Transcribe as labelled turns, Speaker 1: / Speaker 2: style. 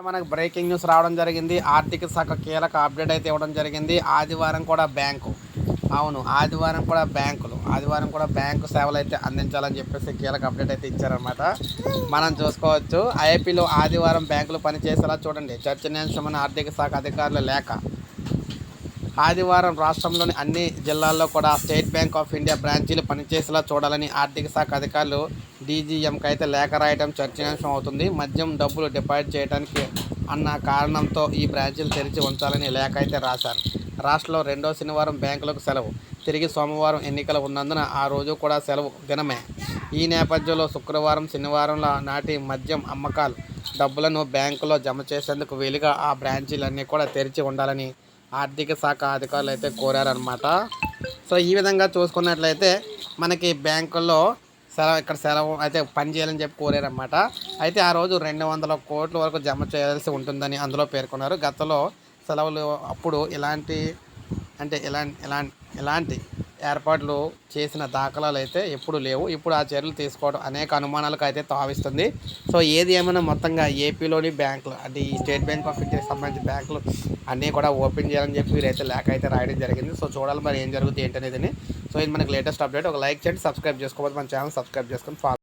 Speaker 1: మనకు breaking news రావడం జరిగింది. ఆర్థిక శాఖ కీలక అప్డేట్ అయితే ఇవ్వడం జరిగింది. ఆదివారం కూడా బ్యాంకు. అవును ఆదివారం కూడా బ్యాంకులు. ఆదివారం కూడా బ్యాంకు సేవలు అయితే అందించాలని చెప్పేసి కీలక అప్డేట్ అయితే ఇచ్చారనమాట మనం చూసుకోవచ్చు. ఐఐపిలో ఆదివారం బ్యాంకులు పనిచేసేలా చూడండి. చర్చనీయాంశమైన ఆర్థిక శాఖ అధికారుల లేఖ. ఆదివారం రాష్ట్రంలోని అన్ని జిల్లాల్లో కూడా స్టేట్ బ్యాంక్ ఆఫ్ ఇండియా బ్రాంచీలు పనిచేసేలా చూడాలని ఆర్థిక శాఖ అధికారులు డీజీఎంకి అయితే లేఖ రాయడం చర్చనీయాంశం అవుతుంది. మద్యం డబ్బులు డిపాజిట్ చేయడానికి అన్న కారణంతో ఈ బ్రాంచీలు తెరిచి ఉంచాలని లేఖ అయితే రాశారు. రాష్ట్రంలో రెండో శనివారం బ్యాంకులకు సెలవు. తిరిగి సోమవారం ఎన్నికలు ఉన్నందున ఆ రోజు కూడా సెలవు దినమే. ఈ నేపథ్యంలో శుక్రవారం శనివారంల నాటి మద్యం అమ్మకాలు డబ్బులను బ్యాంకులో జమ చేసేందుకు వీలుగా ఆ బ్రాంచీలన్నీ కూడా తెరిచి ఉండాలని ఆర్థిక శాఖ అధికారులు అయితే కోరారనమాట సో ఈ విధంగా చూసుకున్నట్లయితే మనకి బ్యాంకుల్లో సెలవు ఇక్కడ సెలవు అయితే పని చేయాలని చెప్పి కోరారనమాట అయితే ఆ రోజు రెండు వందల కోట్ల వరకు జమ చేయాల్సి ఉంటుందని అందులో పేర్కొన్నారు. గతంలో సెలవులు అప్పుడు ఇలాంటి అంటే ఇలాంటి ఇలాంటి ఇలాంటి ఏర్పాట్లు చేసిన దాఖలాలు అయితే ఎప్పుడు లేవు. ఇప్పుడు ఆ చర్యలు తీసుకోవడం అనేక అనుమానాలకు అయితే తావిస్తుంది. సో ఏది ఏమైనా మొత్తంగా ఏపీలోని బ్యాంకులు అంటే ఈ స్టేట్ బ్యాంక్ ఆఫ్ ఇండియాకి సంబంధించిన బ్యాంకులు అన్నీ కూడా ఓపెన్ చేయాలని చెప్పి వీరైతే లేక అయితే రాయడం జరిగింది. సో చూడాలి మరి ఏం జరుగుతుంది ఏంటనేది సో ఇది మనకి లేటెస్ట్ అప్డేట్. ఒక లైక్ చేయండి సబ్స్క్రైబ్ చేసుకోవాలి మన ఛానల్ సబ్స్క్రైబ్ చేసుకొని ఫాలో